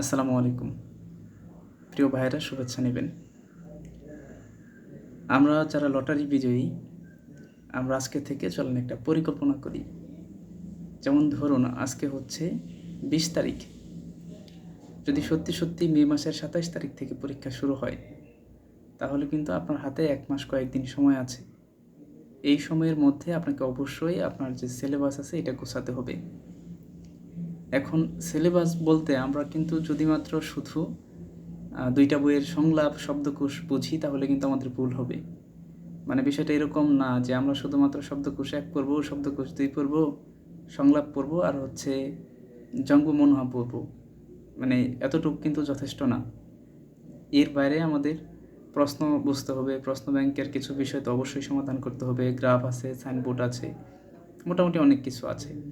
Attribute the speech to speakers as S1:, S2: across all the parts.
S1: আসসালামু আলাইকুম। প্রিয় ভাইয়েরা, শুভেচ্ছা নেবেন। আমরা যারা লটারি বিজয়ী, আমরা আজকে থেকে চলেন একটা পরিকল্পনা করি। যেমন ধরুন, আজকে হচ্ছে বিশ তারিখ। যদি সত্যি সত্যি মে মাসের সাতাশ তারিখ থেকে পরীক্ষা শুরু হয়, তাহলে কিন্তু আপনার হাতে এক মাস কয়েকদিন সময় আছে। এই সময়ের মধ্যে আপনাকে অবশ্যই আপনার যে সিলেবাস আছে, এটা গোছাতে হবে। এখন সিলেবাস বলতে আমরা কিন্তু যদি মাত্র শুধু দুইটা বইয়ের সংলাপ, শব্দকোষ বুঝি, তাহলে কিন্তু আমাদের ভুল হবে। মানে বিষয়টা এরকম না যে আমরা শুধুমাত্র শব্দকোষ এক পড়ব, শব্দকোষ দুই পড়ব, সংলাপ পড়ব, আর হচ্ছে জঙ্গ মনোহা পড়ব। মানে এতটুকু কিন্তু যথেষ্ট না। এর বাইরে আমাদের প্রশ্ন বুঝতে হবে, প্রশ্ন ব্যাংকের কিছু বিষয় তো অবশ্যই সমাধান করতে হবে। গ্রাফ আছে, সাইনবোর্ড আছে, মোটামুটি অনেক কিছু আছে।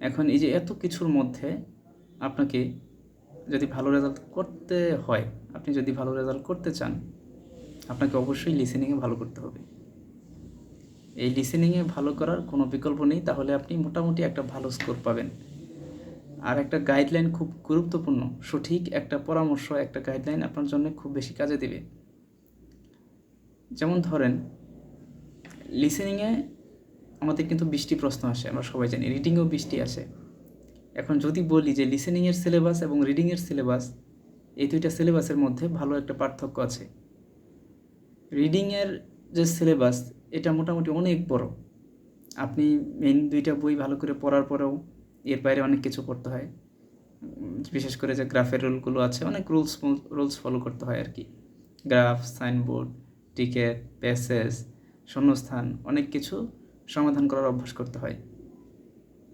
S1: এখন এই যে এত কিছুর মধ্যে আপনাকে যদি ভালো রেজাল্ট করতে হয়, আপনি যদি ভালো রেজাল্ট করতে চান, আপনাকে অবশ্যই লিসেনিংয়ে ভালো করতে হবে। এই লিসেনিংয়ে ভালো করার কোনো বিকল্প নেই, তাহলে আপনি মোটামুটি একটা ভালো স্কোর পাবেন। আর একটা গাইডলাইন খুব গুরুত্বপূর্ণ, সঠিক একটা পরামর্শ, একটা গাইডলাইন আপনার জন্য খুব বেশি কাজে দেবে। যেমন ধরেন লিসেনিংয়ে আমাদের কিন্তু বৃষ্টি প্রশ্ন আসে, আমরা সবাই জানি রিডিংয়েও বৃষ্টি আসে। এখন যদি বলি যে লিসেনিংয়ের সিলেবাস এবং রিডিংয়ের সিলেবাস এই দুইটা সিলেবাসের মধ্যে ভালো একটা পার্থক্য আছে। রিডিংয়ের যে সিলেবাস এটা মোটামুটি অনেক বড়। আপনি মেন দুইটা বই ভালো করে পড়ার পরেও এর বাইরে অনেক কিছু করতে হয়। বিশেষ করে যে গ্রাফের রুলগুলো আছে, অনেক রুলস রুলস ফলো করতে হয় আর কি গ্রাফ সাইনবোর্ড টিকেট প্যাসেজ শূন্যস্থান, অনেক কিছু সমাধান করার অভ্যাস করতে হয়।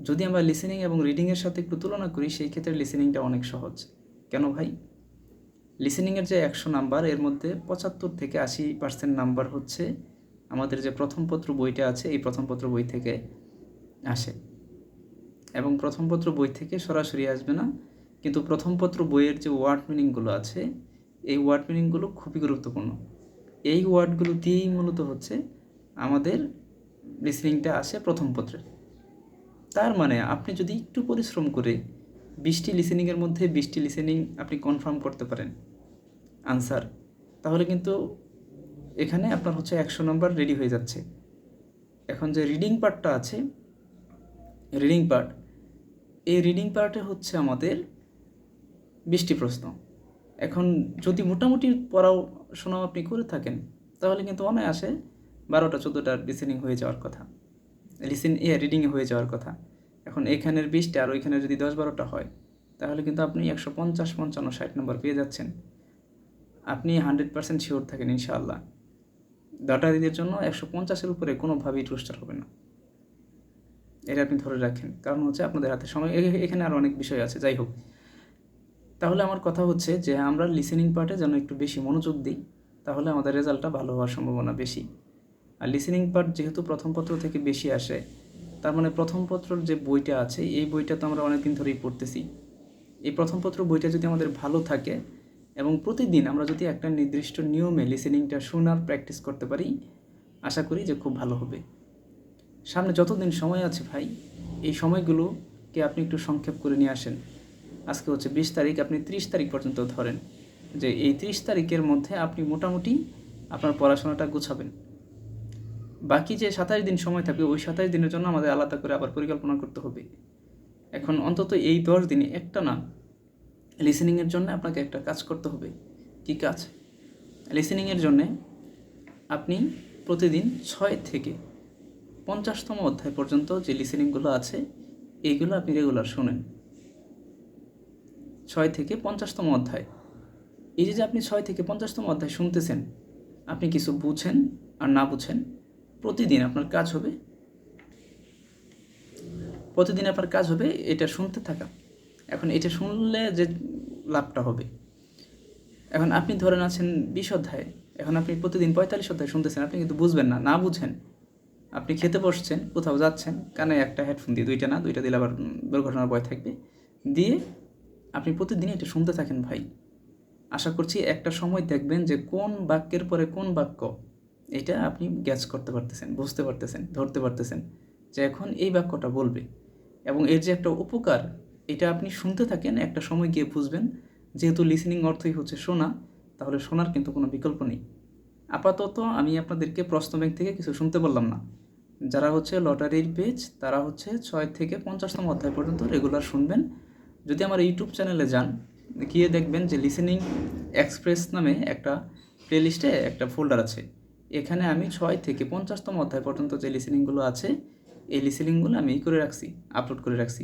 S1: যদি আমরা লিসেনিং এবং রিডিংয়ের সাথে একটু তুলনা করি, সেই ক্ষেত্রে লিসেনিংটা অনেক সহজ। কেন ভাই? লিসেনিংয়ের যে একশো নাম্বার, এর মধ্যে পঁচাত্তর থেকে আশি পার্সেন্ট নাম্বার হচ্ছে আমাদের যে প্রথম পত্র বইটা আছে, এই প্রথম পত্র বই থেকে আসে। এবং প্রথম পত্র বই থেকে সরাসরি আসবে না, কিন্তু প্রথম পত্র বইয়ের যে ওয়ার্ড মিনিংগুলো আছে, এই ওয়ার্ড মিনিংগুলো খুবই গুরুত্বপূর্ণ। এই ওয়ার্ডগুলো দিয়েই মূলত হচ্ছে আমাদের লিসনিংটা আসে প্রথম পত্রে। তার মানে আপনি যদি একটু পরিশ্রম করে বিশটি লিসেনিংয়ের মধ্যে বিশটি লিসেনিং আপনি কনফার্ম করতে পারেন। আনসার তাহলে কিন্তু এখানে আপনার হচ্ছে একশো নম্বর রেডি হয়ে যাচ্ছে। এখন যে রিডিং পার্টটা আছে রিডিং পার্ট এই রিডিং পার্টে হচ্ছে আমাদের বিশটি প্রশ্ন। এখন যদি মোটামুটি পড়াশোনা আপনি করে থাকেন, তাহলে কিন্তু অনায়াসে বারোটা চোদ্দোটার লিসেনিং হয়ে যাওয়ার কথা। লিসেন এ রিডিংয়ে হয়ে যাওয়ার কথা। এখন এখানের বিশটা আর ওইখানে যদি দশ বারোটা হয়, তাহলে কিন্তু আপনি একশো পঞ্চাশ, পঞ্চান্ন, ষাট নম্বর পেয়ে যাচ্ছেন। আপনি হান্ড্রেড পার্সেন্ট শিওর থাকেন ইনশাআল্লাহ। লটারিদের জন্য একশো পঞ্চাশের উপরে কোনোভাবেই রোস্টার হবে না। এটা আপনি ধরে রাখেন। কারণ হচ্ছে আপনাদের হাতে সময় এখানে আরও অনেক বিষয় আছে, যাই হোক। তাহলে আমার কথা হচ্ছে যে আমরা লিসেনিং পার্টে যেন একটু বেশি মনোযোগ দিই, তাহলে আমাদের রেজাল্টটা ভালো হওয়ার সম্ভাবনা বেশি। আর লিসেনিং পার্ট যেহেতু প্রথম পত্র থেকে বেশি আসে, তার মানে প্রথম পত্রর যে বইটা আছে, এই বইটা তো আমরা অনেকদিন ধরেই পড়তেছি। এই প্রথম পত্র বইটা যদি আমাদের ভালো থাকে এবং প্রতিদিন আমরা যদি একটা নির্দিষ্ট নিয়মে লিসেনিংটা শোনার প্র্যাকটিস করতে পারি, আশা করি যে খুব ভালো হবে। সামনে যতদিন সময় আছে ভাই, এই সময়গুলোকে আপনি একটু সংক্ষেপ করে নিয়ে আসেন। আজকে হচ্ছে বিশ তারিখ, আপনি ত্রিশ তারিখ পর্যন্ত ধরেন যে এই ত্রিশ তারিখের মধ্যে আপনি মোটামুটি আপনার পড়াশোনাটা গুছাবেন। বাকি যে সাতাশ দিন সময় থাকবে, ওই সাতাশ দিনের জন্য আমাদের আলাদা করে আবার পরিকল্পনা করতে হবে। এখন অন্তত এই দশ দিনে একটা না লিসেনিংয়ের জন্য আপনাকে একটা কাজ করতে হবে। কি কাজ? লিসেনিংয়ের জন্যে আপনি প্রতিদিন ছয় থেকে পঞ্চাশতম অধ্যায় পর্যন্ত যে লিসেনিংগুলো আছে এইগুলো আপনি রেগুলার শোনেন। ছয় থেকে পঞ্চাশতম অধ্যায়। এই যে আপনি ছয় থেকে পঞ্চাশতম অধ্যায় শুনতেছেন, আপনি কিছু বুঝেন আর না বুঝেন প্রতিদিন আপনার কাজ হবে। প্রতিদিন আপনার কাজ হবে এটা শুনতে থাকা। এখন এটা শুনলে যে লাভটা হবে। এখন আপনি ধরেন আছেন বিশ অধ্যায়। এখন আপনি প্রতিদিন পঁয়তাল্লিশ অধ্যায় শুনতেছেন, আপনি কিন্তু বুঝবেন না না বুঝেন। আপনি খেতে বসছেন, কোথাও যাচ্ছেন, কানে একটা হেডফোন দিয়ে, দুইটা না, দুইটা দিলে আবার দুর্ঘটনার ভয় থাকবে। দিয়ে আপনি প্রতিদিন এটা শুনতে থাকেন ভাই। আশা করছি একটা সময় দেখবেন যে কোন বাক্যের পরে কোন বাক্য এটা আপনি গ্যাস করতে পারতেছেন, বুঝতে পারতেছেন, ধরতে পারতেছেন যে এখন এই বাক্যটা বলবে। এবং এর যে একটা উপকার, এটা আপনি শুনতে থাকেন, একটা সময় গিয়ে বুঝবেন। যেহেতু লিসেনিং অর্থই হচ্ছে শোনা, তাহলে শোনার কিন্তু কোনো বিকল্প নেই। আপাতত আমি আপনাদেরকে প্রশ্ন ব্যাংক থেকে কিছু শুনতে বললাম না। যারা হচ্ছে লটারির পেজ তারা হচ্ছে ছয় থেকে পঞ্চাশতম অধ্যায় পর্যন্ত রেগুলার শুনবেন। যদি আমার ইউটিউব চ্যানেলে যান, গিয়ে দেখবেন যে লিসেনিং এক্সপ্রেস নামে একটা প্লেলিস্টে একটা ফোল্ডার আছে। এখানে আমি ছয় থেকে পঞ্চাশতম অধ্যায় পর্যন্ত যে লিসেনিংগুলো আছে, এই লিসেনিংগুলো আমি ই করে রাখছি আপলোড করে রাখছি।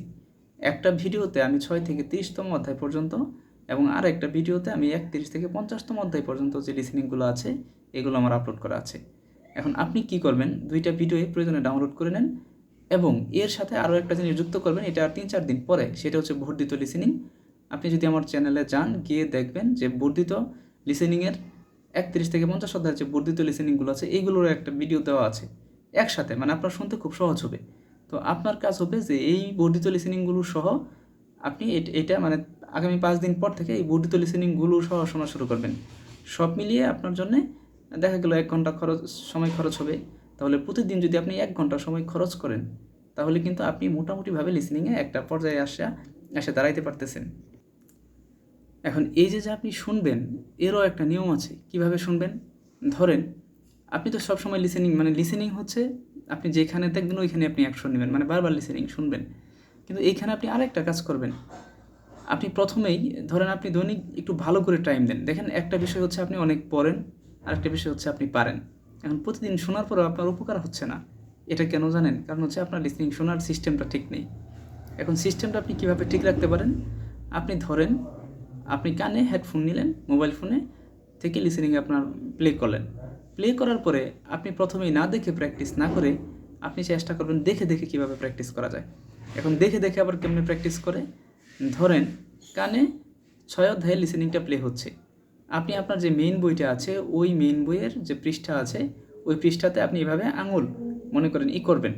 S1: একটা ভিডিওতে আমি ছয় থেকে তিরিশতম অধ্যায় পর্যন্ত এবং আর একটা ভিডিওতে আমি একত্রিশ থেকে পঞ্চাশতম অধ্যায় পর্যন্ত যে লিসেনিংগুলো আছে, এগুলো আমার আপলোড করা আছে। এখন আপনি কি করবেন? দুইটা ভিডিওই প্রয়োজনে ডাউনলোড করে নেন এবং এর সাথে আরও একটা জিনিস যুক্ত করবেন, এটা আর তিন চার দিন পরে, সেটা হচ্ছে বর্ধিত লিসেনিং আপনি যদি আমার চ্যানেলে যান, গিয়ে দেখবেন যে বর্ধিত লিসেনিংয়ের একত্রিশ থেকে পঞ্চাশ অধ্যায়ের যে বর্ধিত লিসেনিংগুলো আছে, এইগুলোর একটা ভিডিও দেওয়া আছে একসাথে। মানে আপনার শুনতে খুব সহজ হবে। তো আপনার কাজ হবে যে এই বর্ধিত লিসেনিংগুলো সহ আপনি এটা মানে আগামী পাঁচ দিন পর থেকে এই বর্ধিত লিসেনিংগুলো সহ শোনা শুরু করবেন। সব মিলিয়ে আপনার জন্যে দেখা গেল এক ঘণ্টা খরচ, সময় খরচ হবে। তাহলে প্রতিদিন যদি আপনি এক ঘণ্টা সময় খরচ করেন, তাহলে কিন্তু আপনি মোটামুটিভাবে লিসেনিংয়ে একটা পর্যায়ে আসা, এসে দাঁড়াইতে পারতেছেন। এখন এই যে যে আপনি শুনবেন, এরও একটা নিয়ম আছে। কীভাবে শুনবেন? ধরেন, আপনি তো সবসময় লিসেনিং মানে লিসেনিং হচ্ছে, আপনি যেখানে দেখবেন, ওইখানে আপনি অ্যাকশন নেবেন মানে বারবার লিসেনিং শুনবেন। কিন্তু এইখানে আপনি আরেকটা কাজ করবেন। আপনি প্রথমেই, ধরেন আপনি দৈনিক একটু ভালো করে টাইম দেন। দেখেন, একটা বিষয় হচ্ছে আপনি অনেক পড়েন, আরেকটা বিষয় হচ্ছে আপনি পারেন। এখন প্রতিদিন শোনার পরেও আপনার উপকার হচ্ছে না। এটা কেন জানেন? কারণ হচ্ছে আপনার লিসেনিং শোনার সিস্টেমটা ঠিক নেই। এখন সিস্টেমটা আপনি কীভাবে ঠিক রাখতে পারেন? আপনি ধরেন আপনি কানে হেডফোন নিলেন মোবাইল ফোনে থেকে লিসেনিং আপনার প্লে করলেন। প্লে করার পরে আপনি প্রথমেই না দেখে প্র্যাকটিস না করে আপনি চেষ্টা করবেন দেখে দেখে কীভাবে প্র্যাকটিস করা যায়। এখন দেখে দেখে আবার কেমনে প্র্যাকটিস করে? ধরেন কানে ছয় অধ্যায়ে লিসেনিংটা প্লে হচ্ছে। আপনি আপনার যে মেইন বইটা আছে, ওই মেইন বইয়ের যে পৃষ্ঠা আছে, ওই পৃষ্ঠাতে আপনি এভাবে আঙুল, মনে করেন ই করবেন।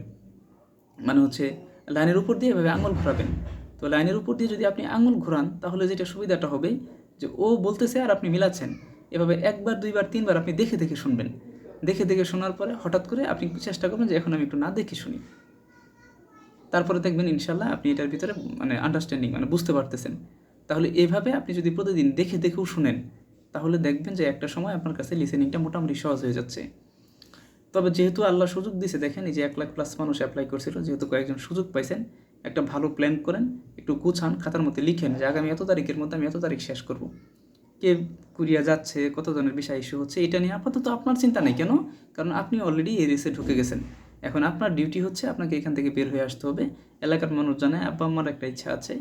S1: মানে হচ্ছে লাইনের উপর দিয়ে এভাবে আঙুল ঘোরাবেন। তো লাইনের উপর দিয়ে যদি আপনি আঙুল ঘোরান, তাহলে যেটা সুবিধাটা হবে যে ও বলতেছে আর আপনি মিলাচ্ছেন। এভাবে একবার, দুইবার, তিনবার আপনি দেখে দেখে শুনবেন। দেখে দেখে শোনার পরে হঠাৎ করে আপনি চেষ্টা করবেন যে এখন আমি একটু না দেখে শুনি। তারপরে দেখবেন ইনশাল্লাহ আপনি এটার ভিতরে মানে আন্ডারস্ট্যান্ডিং মানে বুঝতে পারতেছেন। তাহলে এভাবে আপনি যদি প্রতিদিন দেখে দেখেও শুনেন, তাহলে দেখবেন যে একটা সময় আপনার কাছে লিসেনিংটা মোটামুটি সহজ হয়ে যাচ্ছে। তবে যেহেতু আল্লাহ সুযোগ দিয়েছে দেখেন এই যে এক লাখ প্লাস মানুষ অ্যাপ্লাই করছিল, যেহেতু কয়েকজন সুযোগ পাইছেন একটা ভালো প্ল্যান করেন, একটু গুছান, খাতার মধ্যে লিখেন যে আগামী এত তারিখের মধ্যে আমি এত তারিখ শেষ করব। কে কুরিয়া যাচ্ছে, কতজনের বিষয় ইস্যু হচ্ছে, এটা নিয়ে আপাতত আপনার চিন্তা নেই। কেন? কারণ আপনি অলরেডি এই রেসে ঢুকে গেছেন। এখন আপনার ডিউটি হচ্ছে আপনাকে এখান থেকে বের হয়ে আসতে হবে। এলাকার মানুষ জানে, আব্বা আম্মার একটা ইচ্ছা আছে,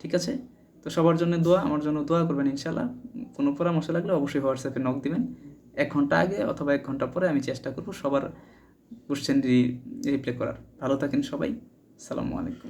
S1: ঠিক আছে? তো সবার জন্য দোয়া, আমার জন্য দোয়া করবেন ইনশাল্লাহ কোনো পরামর্শ লাগলে অবশ্যই হোয়াটসঅ্যাপে নক দিবেন। এক ঘণ্টা আগে অথবা এক ঘণ্টা পরে আমি চেষ্টা করব সবার কোশ্চেন রিপ্লে করার। ভালো থাকেন সবাই। সালামু আলাইকুম।